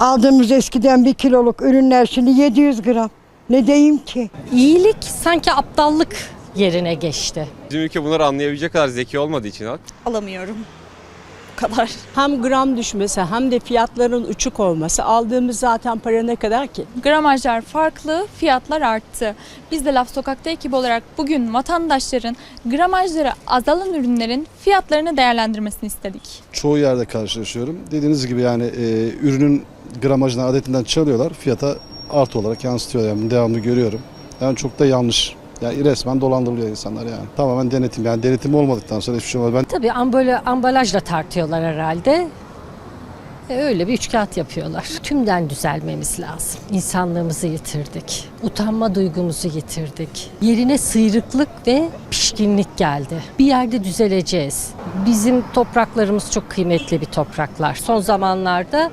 Aldığımız eskiden bir kiloluk ürünler şimdi 700 gram. Ne diyeyim ki? İyilik sanki aptallık yerine geçti. Bizim ülke bunları anlayabilecek kadar zeki olmadığı için halk. alamıyorum. Kadar. Hem gram düşmesi hem de fiyatların uçuk olması aldığımız zaten para ne kadar ki? Gramajlar farklı, fiyatlar arttı. Biz de Laf Sokak'ta ekip olarak bugün vatandaşların gramajları azalan ürünlerin fiyatlarını değerlendirmesini istedik. çoğu yerde karşılaşıyorum. Dediğiniz gibi yani e, ürünün gramajından adetinden çalıyorlar. Fiyata artı olarak yansıtıyor. Yani bunu devamlı görüyorum. Yani çok da yanlış. Yani resmen dolandırılıyor insanlar yani. Tamamen denetim. Yani denetim olmadıktan sonra hiçbir şey olmaz. Ben Tabii ambala, ambalajla tartıyorlar herhalde. E, öyle bir üçkağıt yapıyorlar. Tümden düzelmemiz lazım. İnsanlığımızı yitirdik. Utanma duygumuzu yitirdik. Yerine sıyrıklık ve pişkinlik geldi. Bir yerde düzeleceğiz. Bizim topraklarımız çok kıymetli bir topraklar. Son zamanlarda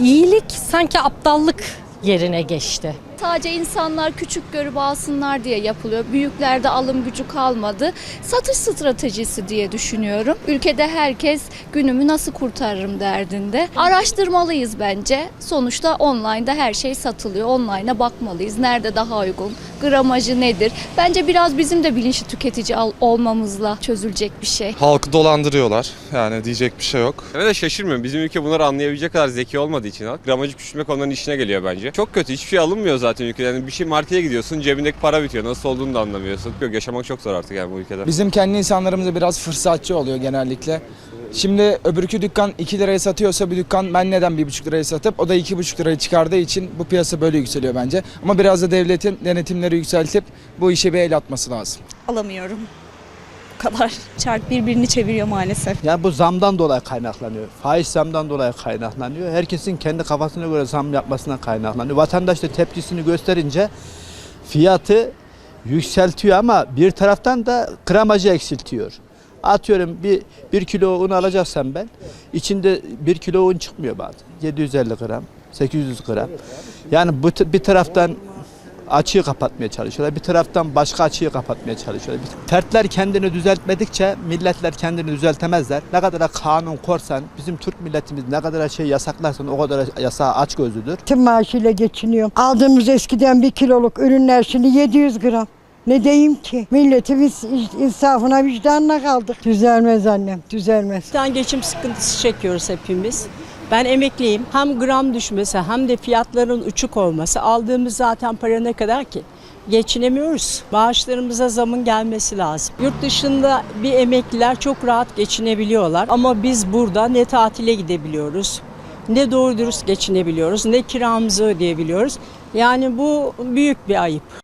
iyilik sanki aptallık yerine geçti. Sadece insanlar küçük görüp alsınlar diye yapılıyor. Büyüklerde alım gücü kalmadı. Satış stratejisi diye düşünüyorum. Ülkede herkes günümü nasıl kurtarırım derdinde. Araştırmalıyız bence. Sonuçta online'da her şey satılıyor. Online'a bakmalıyız. Nerede daha uygun? Gramajı nedir? Bence biraz bizim de bilinçli tüketici olmamızla çözülecek bir şey. Halkı dolandırıyorlar. Yani diyecek bir şey yok. Ve de şaşırmıyorum. Bizim ülke bunları anlayabilecek kadar zeki olmadığı için halk. Gramajı küçültmek onların işine geliyor bence. Çok kötü. Hiçbir şey alınmıyor zaten ülkede. Yani bir şey markete gidiyorsun cebindeki para bitiyor. Nasıl olduğunu da anlamıyorsun. Yok yaşamak çok zor artık yani bu ülkede. Bizim kendi insanlarımız da biraz fırsatçı oluyor genellikle. Şimdi öbürkü dükkan 2 liraya satıyorsa bir dükkan ben neden 1,5 liraya satıp o da 2,5 liraya çıkardığı için bu piyasa böyle yükseliyor bence. Ama biraz da devletin denetimleri yükseltip bu işe bir el atması lazım. Alamıyorum. Bu kadar. Çark birbirini çeviriyor maalesef. Yani bu zamdan dolayı kaynaklanıyor. Faiz zamdan dolayı kaynaklanıyor. Herkesin kendi kafasına göre zam yapmasına kaynaklanıyor. Vatandaş da tepkisini gösterince fiyatı yükseltiyor ama bir taraftan da gramajı eksiltiyor. Atıyorum bir, bir kilo un alacaksam ben içinde bir kilo un çıkmıyor bazen. 750 gram, 800 gram. Yani bu bir taraftan açığı kapatmaya çalışıyorlar. Bir taraftan başka açığı kapatmaya çalışıyorlar. Fertler kendini düzeltmedikçe milletler kendini düzeltemezler. Ne kadar kanun korsan, bizim Türk milletimiz ne kadar şey yasaklarsan o kadar yasağa aç gözlüdür. Tüm maaşıyla geçiniyorum. Aldığımız eskiden bir kiloluk ürünler şimdi 700 gram. Ne diyeyim ki? Milletimiz insafına vicdanına kaldık. Düzelmez annem, düzelmez. Geçim sıkıntısı çekiyoruz hepimiz. Ben emekliyim. Hem gram düşmesi hem de fiyatların uçuk olması aldığımız zaten para ne kadar ki? Geçinemiyoruz. Maaşlarımıza zamın gelmesi lazım. Yurt dışında bir emekliler çok rahat geçinebiliyorlar ama biz burada ne tatile gidebiliyoruz, ne doğru dürüst geçinebiliyoruz, ne kiramızı ödeyebiliyoruz. Yani bu büyük bir ayıp.